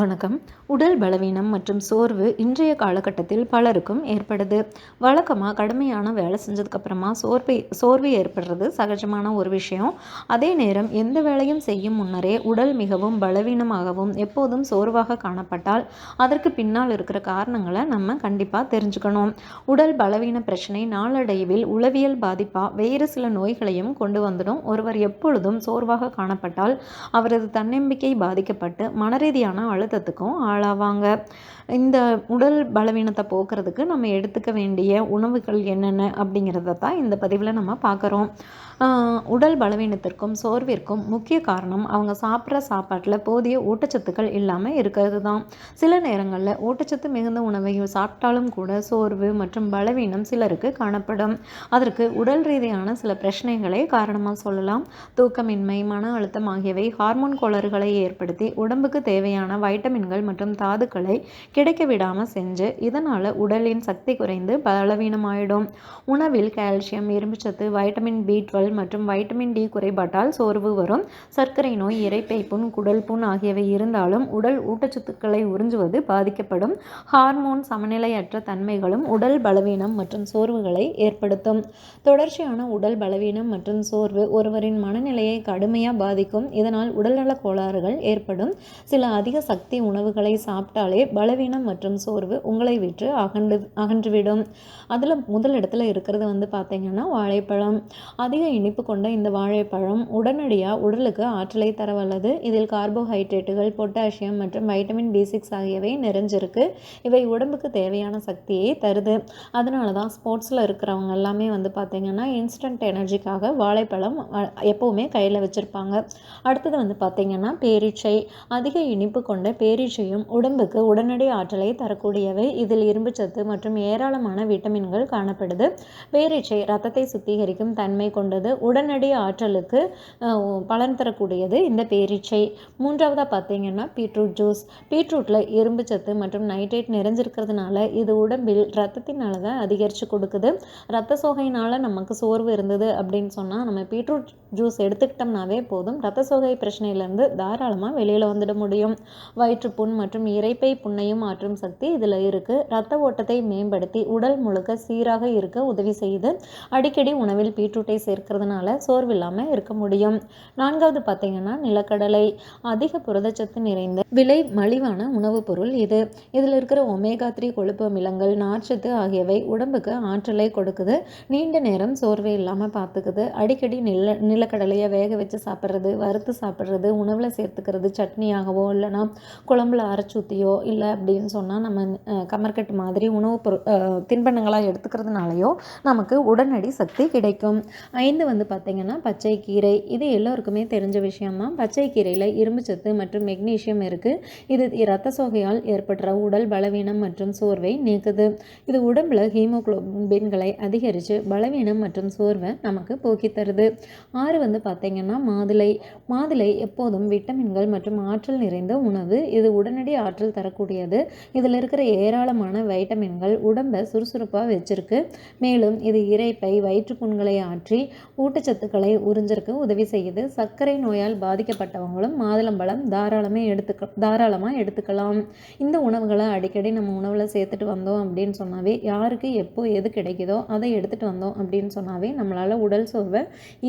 வணக்கம். உடல் பலவீனம் மற்றும் சோர்வு இன்றைய காலகட்டத்தில் பலருக்கும் ஏற்படுது. வழக்கமாக கடுமையான வேலை செஞ்சதுக்கப்புறமா சோர்வு சோர்வு ஏற்படுறது சகஜமான ஒரு விஷயம். அதே நேரம் எந்த வேலையும் செய்யும் முன்னரே உடல் மிகவும் பலவீனமாகவும் எப்போதும் சோர்வாக காணப்பட்டால் அதற்கு பின்னால் இருக்கிற காரணங்களை நம்ம கண்டிப்பாக தெரிஞ்சுக்கணும். உடல் பலவீன பிரச்சனை நாளடைவில் உளவியல் பாதிப்பாக வேறு சில நோய்களையும் கொண்டு வந்துடும். ஒருவர் எப்பொழுதும் சோர்வாக காணப்பட்டால் அவரது தன்னம்பிக்கை பாதிக்கப்பட்டு மனரீதியான அழுத்தத்துக்கும் ஆளாவாங்க. இந்த உடல் பலவீனத்தை போக்குறதுக்கு நம்ம எடுத்துக்க வேண்டிய உணவுகள் என்னென்ன அப்படிங்கிறத தான் இந்த பதிவில் நம்ம பார்க்குறோம். உடல் பலவீனத்திற்கும் சோர்விற்கும் முக்கிய காரணம் அவங்க சாப்பிட்ற சாப்பாட்டில் போதிய ஊட்டச்சத்துக்கள் இல்லாமல் இருக்கிறது தான் சில நேரங்களில் ஊட்டச்சத்து மிகுந்த உணவையும் சாப்பிட்டாலும் கூட சோர்வு மற்றும் பலவீனம் சிலருக்கு காணப்படும். அதற்கு உடல் ரீதியான சில பிரச்சனைகளை காரணமாக சொல்லலாம். தூக்கமின்மை மன அழுத்தம் ஆகியவை ஹார்மோன் கோளறுகளை ஏற்படுத்தி உடம்புக்கு தேவையான வைட்டமின்கள் மற்றும் தாதுக்களை கிடைக்க விடாமல் செஞ்சு இதனால் உடலின் சக்தி குறைந்து பலவீனமாயிடும். உணவில் கால்சியம் இரும்புச்சத்து வைட்டமின் பி டுவெல் மற்றும் வைட்டமின் டி குறைபாட்டால் சோர்வு வரும். சர்க்கரை நோய் இறைப்பை புண் குடல் புண் ஆகியவை இருந்தாலும் உடல் ஊட்டச்சத்துக்களை உறிஞ்சுவது பாதிக்கப்படும். ஹார்மோன் சமநிலையற்ற தன்மைகளும் உடல் பலவீனம் மற்றும் சோர்வுகளை ஏற்படுத்தும். தொடர்ச்சியான உடல் பலவீனம் மற்றும் சோர்வு ஒருவரின் மனநிலையை கடுமையாக பாதிக்கும். இதனால் உடல்நல கோளாறுகள் ஏற்படும். சில அதிக சக்தி உணவுகளை சாப்பிட்டாலே பலவீனம் மற்றும் சோர்வு உங்களை விற்று அகண்டு அகன்றுவிடும். அதில் முதல் இடத்துல இருக்கிறது வந்து பார்த்திங்கன்னா வாழைப்பழம். அதிக இனிப்பு கொண்ட இந்த வாழைப்பழம் உடனடியாக உடலுக்கு ஆற்றலை தர வல்லது இதில் கார்போஹைட்ரேட்டுகள் பொட்டாசியம் மற்றும் வைட்டமின் பி சிக்ஸ் ஆகியவை நிறைஞ்சிருக்கு. இவை உடம்புக்கு தேவையான சக்தியை தருது. அதனால தான் ஸ்போர்ட்ஸில் இருக்கிறவங்க எல்லாமே வந்து பார்த்திங்கன்னா இன்ஸ்டன்ட் எனர்ஜிக்காக வாழைப்பழம் எப்போவுமே கையில் வச்சுருப்பாங்க. அடுத்தது வந்து பார்த்திங்கன்னா பேரீச்சை. அதிக இனிப்பு கொண்ட பேரீச்சையும் உடம்புக்கு உடனடி ஆற்றலை தரக்கூடியவை. இதில் இரும்புச்சத்து மற்றும் ஏராளமான விட்டமின்கள் காணப்படுது. பேரீச்சை ரத்தத்தை சுத்திகரிக்கும் தன்மை கொண்டது. உடனடி ஆற்றலுக்கு பலன் தரக்கூடியது இந்த பேரீச்சை மூன்றாவதாக பார்த்தீங்கன்னா பீட்ரூட் ஜூஸ். பீட்ரூட்டில் இரும்பு சத்து மற்றும் நைட்ரேட் நிறைஞ்சிருக்கிறதுனால இது உடம்பில் ரத்தத்தின் அளவை அதிகரித்து கொடுக்குது. ரத்த சோகையினால் நமக்கு சோர்வு இருந்தது அப்படின்னு சொன்னால் நம்ம பீட்ரூட் ஜூஸ் எடுத்துக்கிட்டோம்னாவே போதும். ரத்த சோகை பிரச்சனையிலேருந்து தாராளமாக வெளியில் வந்துட முடியும். வயிற்றுப்புண் மற்றும் இறைப்பை புண்ணையும் மாற்றும் சக்தி இதில் இருக்குது ரத்த ஓட்டத்தை மேம்படுத்தி உடல் முழுக்க சீராக இருக்க உதவி செய்து அடிக்கடி உணவில் பீட்ரூட்டை சோர்வு இல்லாமல் இருக்க முடியும். நான்காவது பார்த்தீங்கன்னா நிலக்கடலை. அதிக புரதச்சத்து நிறைந்த விலை மலிவான உணவுப் பொருள் இது. இதில் இருக்கிற ஒமேகா த்ரீ கொழுப்பு அமிலங்கள் நார்ச்சத்து ஆகியவை உடம்புக்கு ஆற்றலை கொடுக்குது. நீண்ட நேரம் சோர்வே இல்லாமல் பார்த்துக்குது. அடிக்கடி நில நிலக்கடலையை வேக வச்சு சாப்பிட்றது வறுத்து சாப்பிட்றது உணவில் சேர்த்துக்கிறது சட்னியாகவோ இல்லைனா குழம்புல அரைச்சூத்தியோ இல்லை அப்படின்னு சொன்னால் நம்ம கமர்கட்டு மாதிரி உணவுப் பொருள் தின்பண்டங்களாக எடுத்துக்கிறதுனாலையோ நமக்கு உடனடி சக்தி கிடைக்கும். ஐந்து வந்து பார்த்திங்கன்னா பச்சை கீரை இது எல்லோருக்குமே தெரிஞ்ச விஷயம்தான் பச்சை கீரையில் இரும்பு சத்து மற்றும் மெக்னீஷியம் இருக்குது இது இரத்த சோகையால் ஏற்படுற உடல் பலவீனம் மற்றும் சோர்வை நீக்குது. இது உடம்பில் ஹீமோக்ளோபின்களை அதிகரித்து பலவீனம் மற்றும் சோர்வை நமக்கு போக்கி தருது. ஆறு வந்து பார்த்திங்கன்னா மாதுளை. மாதுளை எப்போதும் விட்டமின்கள் மற்றும் ஆற்றல் நிறைந்த உணவு. இது உடனடி ஆற்றல் தரக்கூடியது. இதில் இருக்கிற ஏராளமான வைட்டமின்கள் உடம்பை சுறுசுறுப்பாக வச்சிருக்கு. மேலும் இது இறைப்பை வயிற்றுப்புண்களை ஆற்றி ஊட்டச்சத்துக்களை உறிஞ்சிருக்கு உதவி செய்யுது. சர்க்கரை நோயால் பாதிக்கப்பட்டவங்களும் மாதுளம்பழம் தாராளமே எடுத்துக்க தாராளமாக எடுத்துக்கலாம். இந்த உணவுகளை அடிக்கடி நம்ம உணவில் சேர்த்துட்டு வந்தோம் அப்படின்னு சொன்னாவே யாருக்கு எப்போ எது கிடைக்குதோ அதை எடுத்துகிட்டு வந்தோம் அப்படின்னு சொன்னாவே நம்மளால் உடல் சோர்வை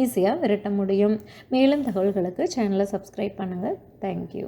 ஈஸியாக விரட்ட முடியும். மேலும் தகவல்களுக்கு சேனலை சப்ஸ்கிரைப் பண்ணுங்கள் தேங்க்யூ